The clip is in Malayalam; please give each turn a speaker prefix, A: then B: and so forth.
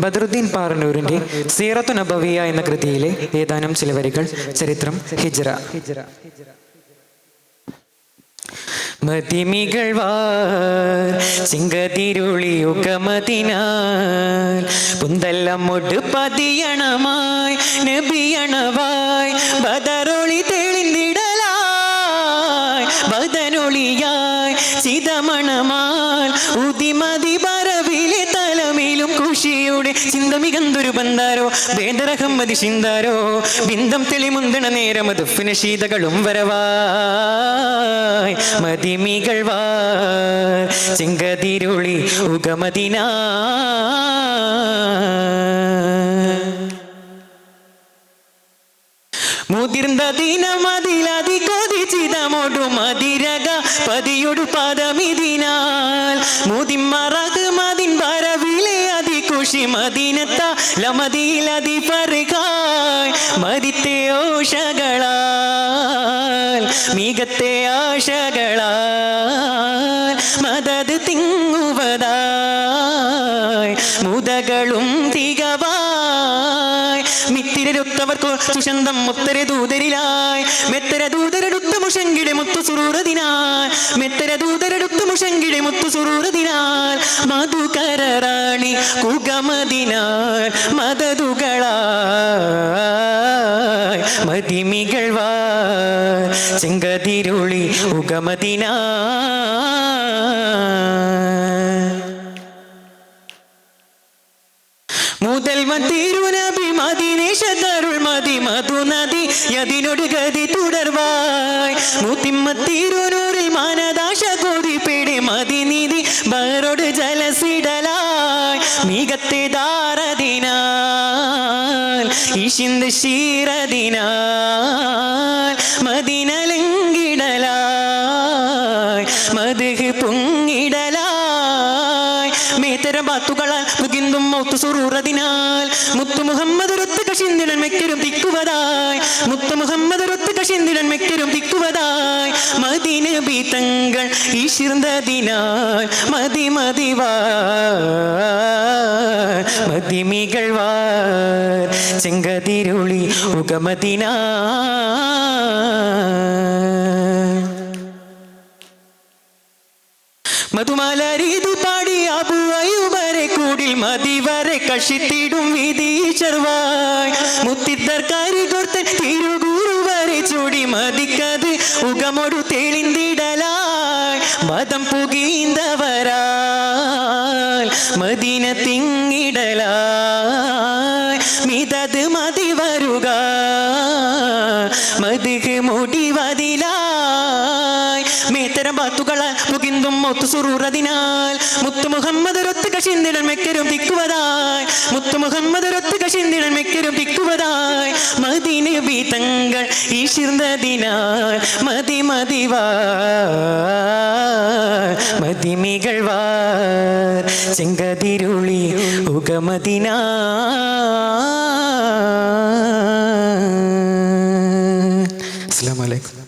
A: ബദറുദ്ദീൻ പാറന്നൂരിന്റെ സീറത്തു നബവിയ എന്ന കൃതിയിലെ ഏതാനും ചില വരികൾ ചരിത്രം ഹിജ്റ. മതിമികൾ വാ പുന്തല്ലം മുട് പതിയണമായി നബിയണവായി ബദറൊളി തെളിന്നിടലായി ബദനൊളിയായി ചിതമണമാൽ കുഷിയുടെ ചിന്തമികന്തൊരു ബന്ധാരോ വേദരഹമ്മതി ചിന്താരോ? ബിന്ദം തെളിമുന്തണ നേരം അതുഫിന ശീതകളും വരവായി. മതിമികൾ വാ ചിങ്കതിരുളി ഉഗമതിനാ. മുതിർന്ന ദിനമതിലതി കൊതിച്ചിതമോടു മതിരക പതിയൊടു പദമിതിനാൽ. മുതിമറക് മതിൻ അതി മദീനത്ത ലമദീലതി പറുകായ് മതിത്തെ ഓഷകളാൽ മികത്തെ ആശകളാൽ മദത് തിങ്ങുവതായ്. മുതകളും തികവായ്. മിത്തിരൊത്തവർക്കോ സുശന്തം മുത്തര ദൂതരിലായി മെത്തര ദൂതരെടുത്ത മുഷങ്കിടെ മുത്തു സുറൂറതിനാൽ. മെത്തര ദൂതരടുത്തു മുഷങ്കിളി മുത്തു സുറൂറതിനാൽ. മധുകരറാണി കുഗമതിനാൽ. മതതുകളായി മതിമികൾ വാ ചെങ്കതിരുളി ഉഗമതിനാ മുതൽ മതിരുനബി മതിനേശ തരുൾ മതി മധു നദി യതിനൊട് ഗതി തുടർവായ്. മുത്തിമ്മത്തിരുനൂറിൽ മാനദാശ കോതി മതിനിധി മതി നിധി ബറോട് ജലസിടലായ്. മികത്തെ ദാരദിനാൽ ഇഷിന്ത് ശീരതിനാൽ മതിനലങ്കിടലായ് മധു പൊങ്ങിടലായ്. മേത്തര ബാത്തുകളാൽ മുകിന്തും മൗത്തു സുറൂറതിനാൽ. മുത്തു മുഹമ്മദ് ഒരൊത്ത് കഷിന്തിടൻ മെക്കരും തിക്കുവതായി. മുത്തു മുഹമ്മദ് ഒരൊത്ത് കഷിന്തിടൻ മെക്കരും തിക്കുവതായി മദീന ബീതങ്ങൾ ഈശിർന്നതിനാൽ മതി മതിവാ മതിമികൾ വാ. ചെങ്കതിരുളി ഉഗമതിനാ മധുമാലരീതു പാടി അബുവയുവരെ കൂടിൽ മതിവരെ കഷിത്തിടും വിധി ചെറുവായ് മുത്തിത്തർക്കാരി കൊർത്തൻ തിരുഗുരുവരെ ചൂടി മതിക്കത് ഉഗമൊടു തെളിന്തിടലായ് മതം പുകീന്തവരാൽ മദീന തിങ്ങിടലായ് മിതത് മതി വരുക. മതിക്ക് മുടിവതിലാ ബാത്തുകളാൽ ഒത്തു സുറൂറതിനാൽ മുത്തു മുഹമ്മദ് റൊത്ത് കഷിന്തിടൻ മെക്കരും തിക്കുവതായി. മുത്തു മുഹമ്മദ് റൊത്ത് കഷിന്തിടൻ മെക്കരും തിക്കുവതായി. മദിന ബീതങ്ങൾ ഈശിർന്നതിനാൽ മതി മതിവാ മതി വാ ചെങ്കതിരുളി ഉഗമതിനാ അസ്സാം അലൈക്കും.